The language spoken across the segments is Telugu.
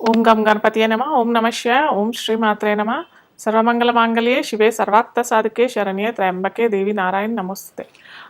ఓం గం గణపతియే నమ ఓం నమ శివాయ ఓం శ్రీ మాత్రే నమ. సర్వమంగళ మాంగళ్యే శివే సర్వార్థ సాధకే శరణ్యే త్రయంబకే దేవి నారాయణ నమస్తే.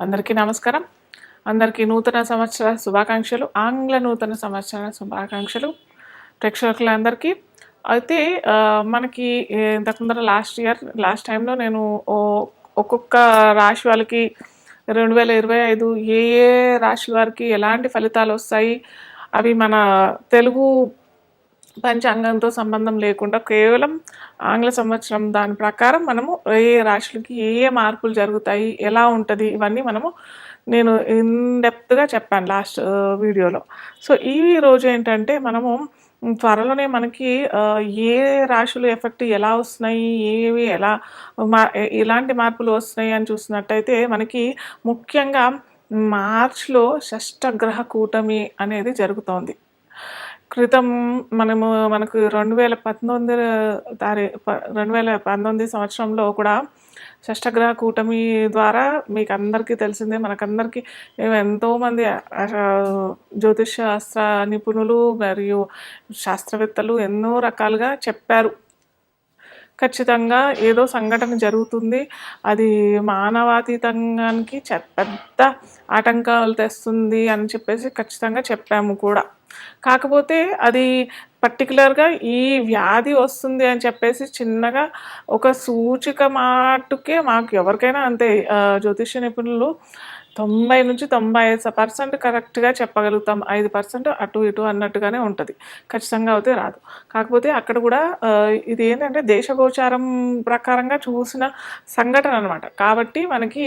అందరికీ నమస్కారం. అందరికీ నూతన సంవత్సర శుభాకాంక్షలు ఆంగ్ల నూతన సంవత్సర శుభాకాంక్షలు. ప్రేక్షకులందరికీ అయితే మనకి ఇంతకు లాస్ట్ ఇయర్ లాస్ట్ టైంలో నేను ఓ- ఒక్కొక్క రాశి వాళ్ళకి రెండు వేల ఇరవై ఐదు ఏ ఏ రాశి వారికి ఎలాంటి ఫలితాలు వస్తాయి అవి మన తెలుగు పంచాంగంతో సంబంధం లేకుండా కేవలం ఆంగ్ల సంవత్సరం దాని ప్రకారం మనము ఏ రాశులకి ఏ ఏ మార్పులు జరుగుతాయి ఎలా ఉంటుంది ఇవన్నీ మనము నేను ఇన్ డెప్త్గా చెప్పాను లాస్ట్ వీడియోలో. సో ఈ రోజు ఏంటంటే మనము త్వరలోనే మనకి ఏ రాశులు ఎఫెక్ట్ ఎలా వస్తున్నాయి ఏవి ఎలా మా ఎలాంటి మార్పులు వస్తున్నాయి అని చూసినట్టయితే మనకి ముఖ్యంగా మార్చ్లో షష్టగ్రహ కూటమి అనేది జరుగుతోంది. క్రితం మనము మనకు రెండు వేల పంతొమ్మిది తారీ ప- రెండు వేల పంతొమ్మిది సంవత్సరంలో కూడా షష్టగ్రహ కూటమి ద్వారా మీకు అందరికీ తెలిసిందే. మనకందరికీ మేము ఎంతోమంది జ్యోతిష్ శాస్త్ర నిపుణులు మరియు శాస్త్రవేత్తలు ఎన్నో రకాలుగా చెప్పారు. ఖచ్చితంగా ఏదో సంఘటన జరుగుతుంది. అది మానవాతీతంగానికి పెద్ద ఆటంకాలు తెస్తుంది అని చెప్పేసి ఖచ్చితంగా చెప్పాము కూడా. కాకపోతే అది పర్టికులర్గా ఈ వ్యాధి వస్తుంది అని చెప్పేసి చిన్నగా ఒక సూచిక మాటుకే మాకు ఎవరికైనా అంతే జ్యోతిష్య నిపుణులు తొంభై నుంచి తొంభై ఐదు పర్సెంట్ కరెక్ట్గా చెప్పగలుగుతాం. ఐదు పర్సెంట్ అటు ఇటు అన్నట్టుగానే ఉంటుంది. ఖచ్చితంగా అయితే రాదు. కాకపోతే అక్కడ కూడా ఇది ఏంటంటే దేశగోచారం ప్రకారంగా చూసిన సంఘటన అనమాట కాబట్టి మనకి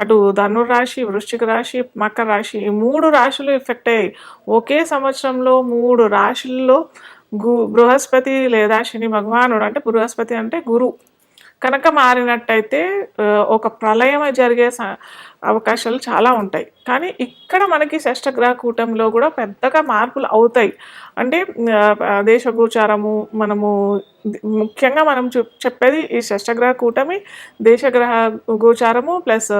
అటు ధనురాశి వృశ్చిక రాశి మకర రాశి ఈ మూడు రాశులు ఎఫెక్ట్ అయ్యాయి. ఒకే సంవత్సరంలో మూడు రాశుల్లో గు బృహస్పతి లేదా శని భగవానుడు అంటే బృహస్పతి అంటే గురు. కనుక మారినట్టయితే ఒక ప్రళయం జరిగే స- అవకాశాలు చాలా ఉంటాయి. కానీ ఇక్కడ మనకి షష్టగ్రహ కూటంలో కూడా పెద్దగా మార్పులు అవుతాయి. అంటే దేశగోచారము మనము ముఖ్యంగా మనం చెప్పేది ఈ షష్టగ్రహ కూటమి దేశగ్రహ గోచారము ప్లస్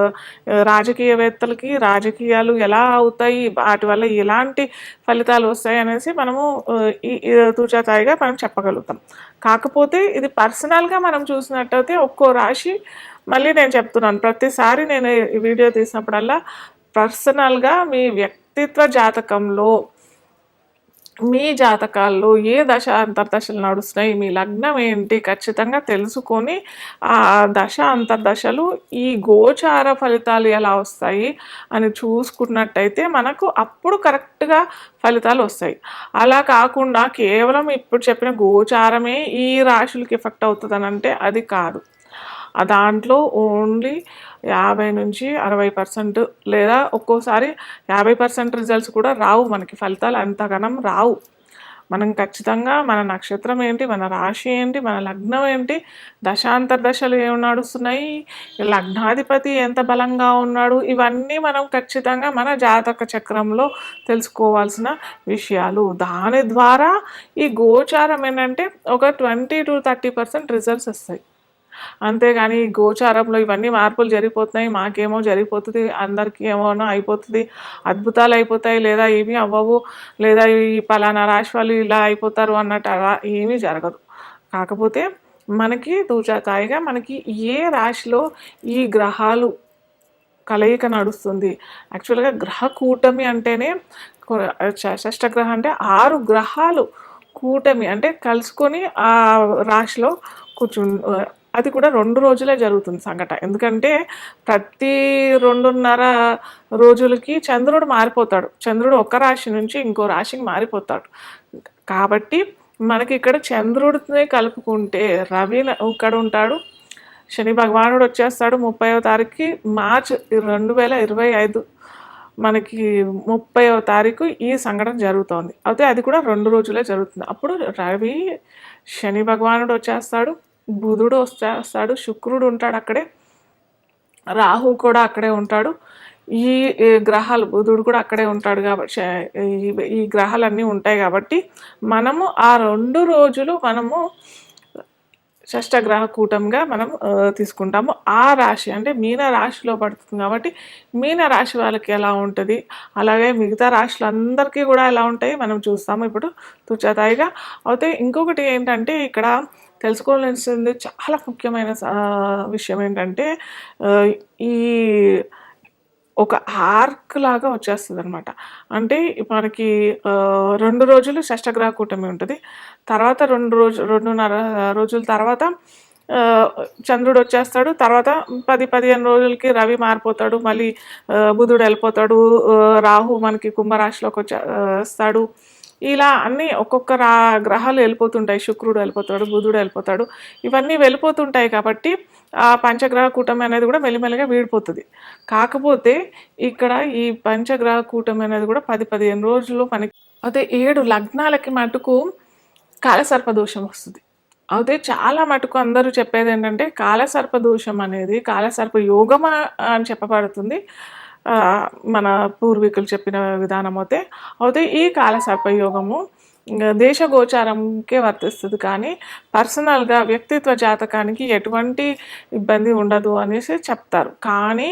రాజకీయవేత్తలకి రాజకీయాలు ఎలా అవుతాయి వాటి వల్ల ఎలాంటి ఫలితాలు వస్తాయి అనేసి మనము ఈ ఈ తూచాతాయిగా మనం చెప్పగలుగుతాం. కాకపోతే ఇది పర్సనల్గా మనం చూసినట్టయితే ఒక్కో రాశి మళ్ళీ నేను చెప్తున్నాను ప్రతిసారి నేను ఈ వీడియో తీసినప్పుడల్లా పర్సనల్గా మీ వ్యక్తిత్వ జాతకంలో మీ జాతకాల్లో ఏ దశ అంతర్దశలు నడుస్తున్నాయి మీ లగ్నం ఏంటి ఖచ్చితంగా తెలుసుకొని ఆ దశ అంతర్దశలు ఈ గోచార ఫలితాలు ఎలా వస్తాయి అని చూసుకున్నట్టయితే మనకు అప్పుడు కరెక్ట్గా ఫలితాలు వస్తాయి. అలా కాకుండా కేవలం ఇప్పుడు చెప్పిన గోచారమే ఈ రాశులకి ఎఫెక్ట్ అవుతుందనంటే అది కాదు. దాంట్లో ఓన్లీ యాభై నుంచి అరవై పర్సెంట్ లేదా ఒక్కోసారి యాభై పర్సెంట్ రిజల్ట్స్ కూడా రావు మనకి. ఫలితాలు అంతగనం రావు. మనం ఖచ్చితంగా మన నక్షత్రం ఏంటి మన రాశి ఏంటి మన లగ్నం ఏంటి దశాంతర దశలు ఏమి నడుస్తున్నాయి లగ్నాధిపతి ఎంత బలంగా ఉన్నాడు ఇవన్నీ మనం ఖచ్చితంగా మన జాతక చక్రంలో తెలుసుకోవాల్సిన విషయాలు. దాని ద్వారా ఈ గోచారం ఏంటంటే ఒక twenty to thirty percent results వస్తాయి. అంతేగాని గోచారంలో ఇవన్నీ మార్పులు జరిగిపోతున్నాయి మాకేమో జరిగిపోతుంది అందరికీ ఏమోనో అయిపోతుంది అద్భుతాలు అయిపోతాయి లేదా ఏమీ అవ్వవు లేదా ఈ పలానా రాశి వాళ్ళు ఇలా అయిపోతారు అన్నట్టు అలా ఏమీ జరగదు. కాకపోతే మనకి దూచాకాయగా మనకి ఏ రాశిలో ఈ గ్రహాలు కలయిక నడుస్తుంది? యాక్చువల్గా గ్రహ కూటమి అంటేనే కొ- ష- అంటే ఆరు గ్రహాలు కూటమి అంటే కలుసుకొని ఆ రాశిలో కూర్చు అది కూడా రెండు రోజులే జరుగుతుంది సంఘటన ఎందుకంటే ప్రతి రెండున్నర రోజులకి చంద్రుడు మారిపోతాడు. చంద్రుడు ఒక రాశి నుంచి ఇంకో రాశికి మారిపోతాడు. కాబట్టి మనకి ఇక్కడ చంద్రుడిని కలుపుకుంటే రవి ఇక్కడ ఉంటాడు శని భగవానుడు వచ్చేస్తాడు ముప్పైవ తారీఖుకి మార్చ్ రెండు వేల ఇరవై ఐదు. మనకి ముప్పైవ తారీఖు ఈ సంఘటన జరుగుతోంది. అయితే అది కూడా రెండు రోజులే జరుగుతుంది. అప్పుడు రవి శని భగవానుడు వచ్చేస్తాడు బుధుడు వచ్చేస్తాడు శుక్రుడు ఉంటాడు అక్కడే. రాహు కూడా అక్కడే ఉంటాడు. ఈ గ్రహాలు బుధుడు కూడా అక్కడే ఉంటాడు కాబట్టి ఈ- గ్రహాలన్నీ ఉంటాయి కాబట్టి మనము ఆ రెండు రోజులు మనము షష్టగ్రహ కూటంగా మనం తీసుకుంటాము. ఆ రాశి అంటే మీన రాశిలో పడుతుంది కాబట్టి మీన రాశి వాళ్ళకి ఎలా ఉంటుంది? అలాగే మిగతా రాశులందరికీ కూడా ఎలా ఉంటాయి? మనం చూస్తాము ఇప్పుడు తుచతాయిగా అయితే ఇంకొకటి ఏంటంటే ఇక్కడ తెలుసుకోవాల్సింది చాలా ముఖ్యమైన విషయం ఏంటంటే ఈ ఒక ఆర్క్ లాగా వచ్చేస్తుంది అనమాట అంటే మనకి రెండు రోజులు షష్టగ్రహ కూటమి ఉంటుంది. తర్వాత రెండు రోజు రెండున్నర రోజుల తర్వాత చంద్రుడు వచ్చేస్తాడు. తర్వాత పది పదిహేను రోజులకి రవి మారిపోతాడు. మళ్ళీ బుధుడు వెళ్ళిపోతాడు. రాహు మనకి కుంభరాశిలోకి వచ్చే వస్తాడు. ఇలా అన్నీ ఒక్కొక్క రా గ్రహాలు వెళ్ళిపోతుంటాయి. శుక్రుడు వెళ్ళిపోతాడు బుధుడు వెళ్ళిపోతాడు. ఇవన్నీ వెళ్ళిపోతుంటాయి కాబట్టి ఆ పంచగ్రహ కూటమి అనేది కూడా మెల్లిమెల్లిగా వీడిపోతుంది. కాకపోతే ఇక్కడ ఈ పంచగ్రహ కూటమి అనేది కూడా పది పదిహేను రోజులు మనకి అదే ఏడు లగ్నాలకి మటుకు కాలసర్ప దోషం వస్తుంది. అయితే చాలా మటుకు అందరూ చెప్పేది ఏంటంటే కాలసర్ప దోషం అనేది కాలసర్ప యోగమా అని చెప్పబడుతుంది. మన పూర్వీకులు చెప్పిన విధానం అయితే అయితే ఈ కాల సర్పయోగము దేశ గోచారంకే వర్తిస్తుంది. కానీ పర్సనల్గా వ్యక్తిత్వ జాతకానికి ఎటువంటి ఇబ్బంది ఉండదు అనేసి చెప్తారు. కానీ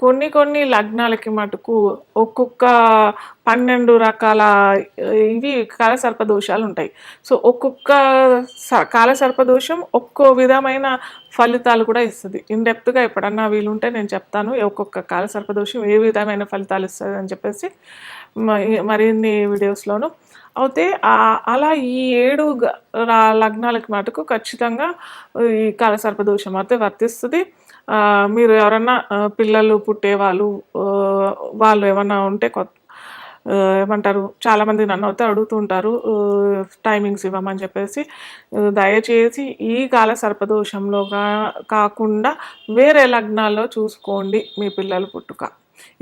కొన్ని కొన్ని లగ్నాలకి మటుకు ఒక్కొక్క పన్నెండు రకాల ఇవి కాలసర్ప దోషాలు ఉంటాయి సో ఒక్కొక్క స- కాలసర్ప దోషం ఒక్కో విధమైన ఫలితాలు కూడా ఇస్తుంది. ఇన్డెప్త్గా ఎప్పుడన్నా వీలుంటే నేను చెప్తాను ఒక్కొక్క కాలసర్ప దోషం ఏ విధమైన ఫలితాలు ఇస్తుంది అని చెప్పేసి మరిన్ని వీడియోస్లోను. అయితే అలా ఈ ఏడు లగ్నాలకి మటుకు ఖచ్చితంగా ఈ కాలసర్ప దోషం అయితే వర్తిస్తుంది. మీరు ఎవరన్నా పిల్లలు పుట్టేవాళ్ళు వాళ్ళు ఏమన్నా ఉంటే కొత్త ఏమంటారు చాలామంది నన్ను అయితే అడుగుతుంటారు టైమింగ్స్ ఇవ్వమని చెప్పేసి. దయచేసి ఈ కాల సర్పదోషంలో కాకుండా వేరే లగ్నాల్లో చూసుకోండి మీ పిల్లల పుట్టుక.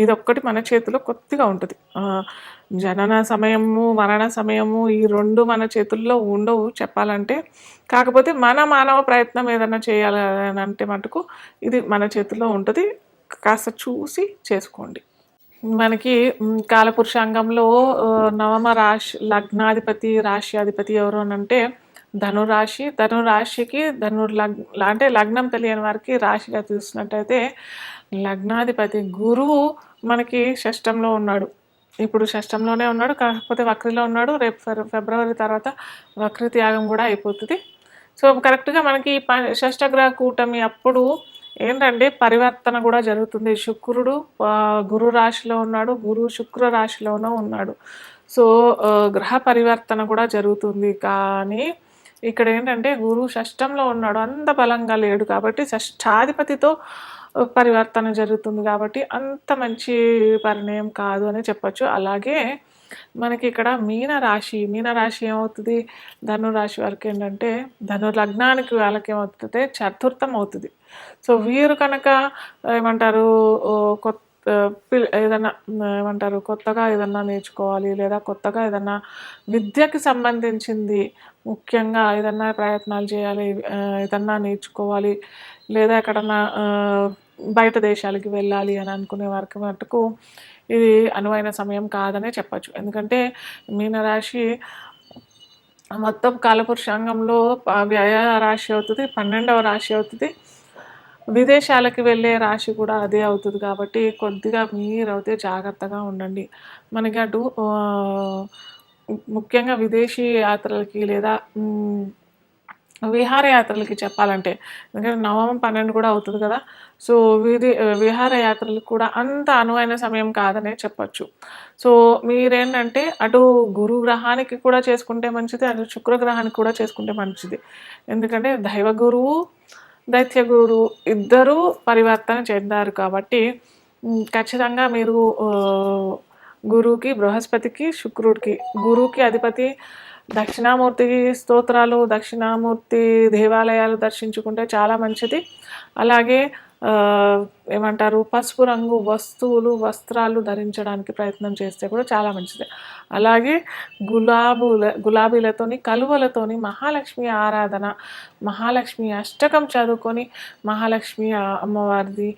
ఇది ఒక్కటి మన చేతిలో కొద్దిగా ఉంటుంది. జనన సమయము మరణ సమయము ఈ రెండు మన చేతుల్లో ఉండవు చెప్పాలంటే. కాకపోతే మన మానవ ప్రయత్నం ఏదైనా చేయాలని అంటే మటుకు ఇది మన చేతిలో ఉంటుంది. కాస్త చూసి చేసుకోండి. మనకి కాలపురుషాంగంలో నవమ రాశి లగ్నాధిపతి రాశ్యాధిపతి ఎవరు అని అంటే ధనురాశి. ధనురాశికి ధను లగ్ అంటే లగ్నం తెలియని వారికి రాశిగా చూసినట్టయితే లగ్నాధిపతి గురువు మనకి షష్టంలో ఉన్నాడు. ఇప్పుడు షష్టంలోనే ఉన్నాడు కాకపోతే వక్రిలో ఉన్నాడు. రేపు ఫిబ్రవరి తర్వాత వక్రి త్యాగం కూడా అయిపోతుంది. సో కరెక్ట్గా మనకి ప- షష్టగ్రహ కూటమి అప్పుడు ఏంటంటే పరివర్తన కూడా జరుగుతుంది. శుక్రుడు గురు రాశిలో ఉన్నాడు గురు శుక్ర రాశిలోనూ ఉన్నాడు. సో గ్రహ పరివర్తన కూడా జరుగుతుంది. కానీ ఇక్కడ ఏంటంటే గురువు షష్టంలో ఉన్నాడు అంత బలంగా లేడు కాబట్టి షష్టాధిపతితో పరివర్తన జరుగుతుంది కాబట్టి అంత మంచి పరిణయం కాదు అని చెప్పొచ్చు. అలాగే మనకి ఇక్కడ మీన రాశి మీన రాశి ఏమవుతుంది? ధనురాశి వరకు వారికి ఏంటంటే ధను లగ్నానికి వాళ్ళకి ఏమవుతుంది చతుర్థం అవుతుంది. సో వీరు కనుక ఏమంటారు కొత్త ఏదైనా ఏదన్నా ఏమంటారు కొత్తగా ఏదన్నా నేర్చుకోవాలి లేదా కొత్తగా ఏదన్నా విద్యకి సంబంధించింది ముఖ్యంగా ఏదన్నా ప్రయత్నాలు చేయాలి ఏదన్నా నేర్చుకోవాలి లేదా ఎక్కడన్నా బయట దేశాలకి వెళ్ళాలి అని అనుకునే వారికి మటుకు ఇది అనువైన సమయం కాదనే చెప్పచ్చు. ఎందుకంటే మీనరాశి మొత్తం కాలపురుషాంగంలో వ్యయ రాశి అవుతుంది పన్నెండవ రాశి అవుతుంది. విదేశాలకు వెళ్ళే రాశి కూడా అదే అవుతుంది కాబట్టి కొద్దిగా మీరైతే జాగ్రత్తగా ఉండండి. మనకి అటు ముఖ్యంగా విదేశీ యాత్రలకి లేదా విహారయాత్రలకి చెప్పాలంటే ఎందుకంటే నవమం పన్నెండు కూడా అవుతుంది కదా. సో విధి విహారయాత్రలకు కూడా అంత అనువైన సమయం కాదనే చెప్పచ్చు. సో మీరేంటంటే అటు గురు గ్రహానికి కూడా చేసుకుంటే మంచిది అటు శుక్రగ్రహానికి కూడా చేసుకుంటే మంచిది. ఎందుకంటే దైవ గురువు దైత్య గురువు ఇద్దరూ పరివర్తన చెందారు కాబట్టి ఖచ్చితంగా మీరు గురువుకి బృహస్పతికి శుక్రుడికి గురువుకి అధిపతి దక్షిణామూర్తి స్తోత్రాలు దక్షిణామూర్తి దేవాలయాలు దర్శించుకుంటే చాలా మంచిది. అలాగే ఏమంటారు పసుపు రంగు వస్తువులు వస్త్రాలు ధరించడానికి ప్రయత్నం చేస్తే కూడా చాలా మంచిది. అలాగే గులాబుల గులాబీలతోని కలువలతోని మహాలక్ష్మి ఆరాధన మహాలక్ష్మి అష్టకం చదువుకొని మహాలక్ష్మి అమ్మవారిది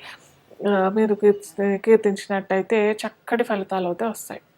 మీరు కీర్తి కీర్తించినట్టయితే చక్కటి ఫలితాలు అయితే వస్తాయి.